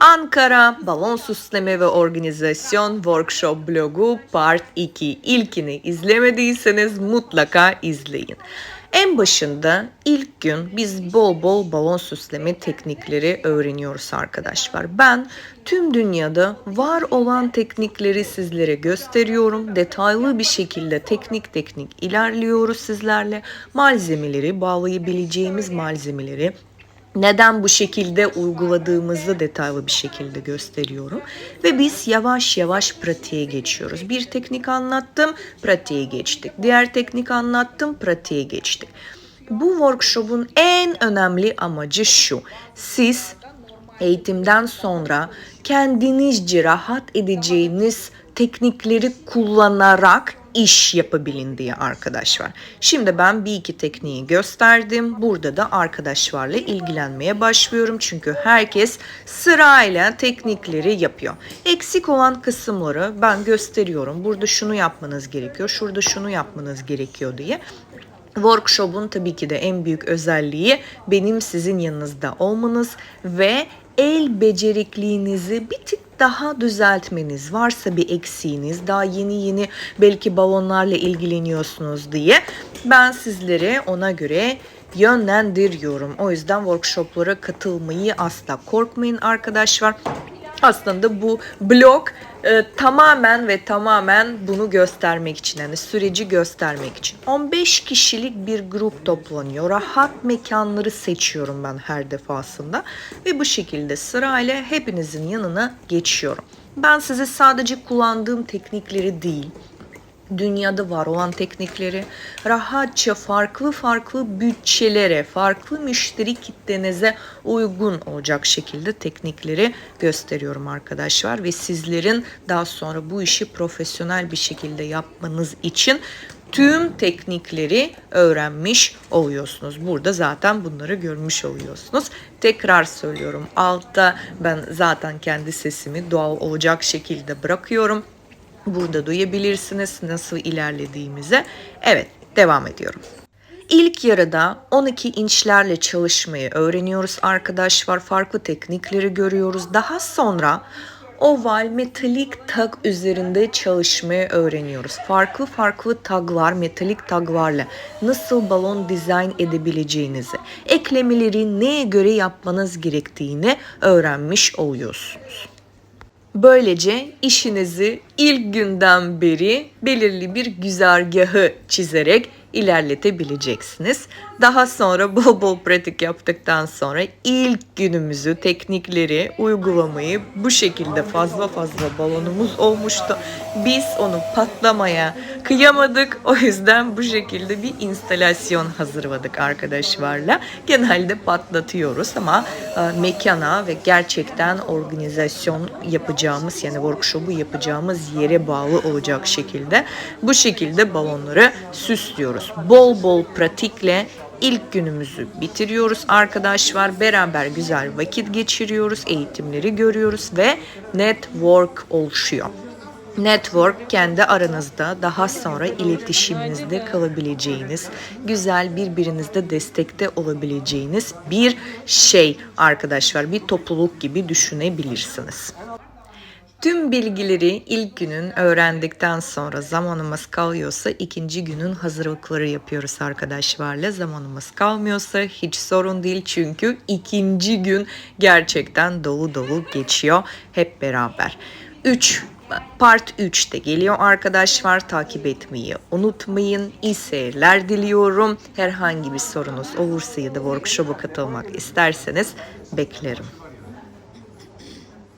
Ankara Balon Süsleme ve Organizasyon Workshop blogu Part 2. İlkini izlemediyseniz mutlaka izleyin. En başında ilk gün biz bol bol balon süsleme teknikleri öğreniyoruz arkadaşlar. Ben tüm dünyada var olan teknikleri sizlere gösteriyorum. Detaylı bir şekilde teknik teknik ilerliyoruz sizlerle. Malzemeleri, bağlayabileceğimiz malzemeleri neden bu şekilde uyguladığımızı detaylı bir şekilde gösteriyorum. Ve biz yavaş yavaş pratiğe geçiyoruz. Bir teknik anlattım, pratiğe geçtik. Diğer teknik anlattım, pratiğe geçtik. Bu workshop'un en önemli amacı şu. Siz eğitimden sonra kendinizce rahat edeceğiniz teknikleri kullanarak iş yapabilin diye arkadaşlar. Şimdi ben bir iki tekniği gösterdim. Burada da arkadaşlarla ilgilenmeye başlıyorum. Çünkü herkes sırayla teknikleri yapıyor. Eksik olan kısımları ben gösteriyorum. Burada şunu yapmanız gerekiyor. Şurada şunu yapmanız gerekiyor diye. Workshop'un tabii ki de en büyük özelliği benim sizin yanınızda olmanız ve el becerikliğinizi bir tık daha düzeltmeniz varsa bir eksiğiniz daha yeni yeni belki balonlarla ilgileniyorsunuz diye ben sizlere ona göre yönlendiriyorum. O yüzden workshoplara katılmayı asla korkmayın arkadaşlar. Aslında bu blog e, tamamen ve tamamen bunu göstermek için yani süreci göstermek için. 15 kişilik bir grup toplanıyor. Rahat mekanları seçiyorum ben her defasında ve bu şekilde sırayla hepinizin yanına geçiyorum. Ben size sadece kullandığım teknikleri değil, dünyada var olan teknikleri rahatça farklı farklı bütçelere, farklı müşteri kitlenize uygun olacak şekilde teknikleri gösteriyorum arkadaşlar ve sizlerin daha sonra bu işi profesyonel bir şekilde yapmanız için tüm teknikleri öğrenmiş oluyorsunuz. Burada zaten bunları görmüş oluyorsunuz. Tekrar söylüyorum altta ben zaten kendi sesimi doğal olacak şekilde bırakıyorum. Burada duyabilirsiniz nasıl ilerlediğimizi. Evet, devam ediyorum. İlk yarıda 12 inçlerle çalışmayı öğreniyoruz arkadaşlar. Farklı teknikleri görüyoruz. Daha sonra oval metalik tag üzerinde çalışmayı öğreniyoruz. Farklı farklı taglar, metalik taglarla nasıl balon dizayn edebileceğinizi, eklemeleri neye göre yapmanız gerektiğini öğrenmiş oluyorsunuz. Böylece işinizi ilk günden beri belirli bir güzergahı çizerek ilerletebileceksiniz. Daha sonra bol bol pratik yaptıktan sonra ilk günümüzü, teknikleri uygulamayı bu şekilde fazla fazla balonumuz olmuştu. Biz onu patlamaya kıyamadık. O yüzden bu şekilde bir instalasyon hazırladık arkadaşlarla. Genelde patlatıyoruz ama e, mekana ve gerçekten organizasyon yapacağımız yani workshop'u yapacağımız yere bağlı olacak şekilde bu şekilde balonları süslüyoruz. Bol bol pratikle ilk günümüzü bitiriyoruz arkadaşlar. Beraber güzel vakit geçiriyoruz, eğitimleri görüyoruz ve network oluşuyor. Network kendi aranızda daha sonra iletişiminizde kalabileceğiniz, güzel birbirinizde destekte olabileceğiniz bir şey arkadaşlar. Bir topluluk gibi düşünebilirsiniz. Tüm bilgileri ilk günün öğrendikten sonra zamanımız kalıyorsa ikinci günün hazırlıkları yapıyoruz arkadaşlarla. Zamanımız kalmıyorsa hiç sorun değil çünkü ikinci gün gerçekten dolu dolu geçiyor hep beraber. 3 Part 3'te geliyor arkadaşlar. Takip etmeyi unutmayın. İyi seyirler diliyorum. Herhangi bir sorunuz olursa ya da workshop'a katılmak isterseniz beklerim.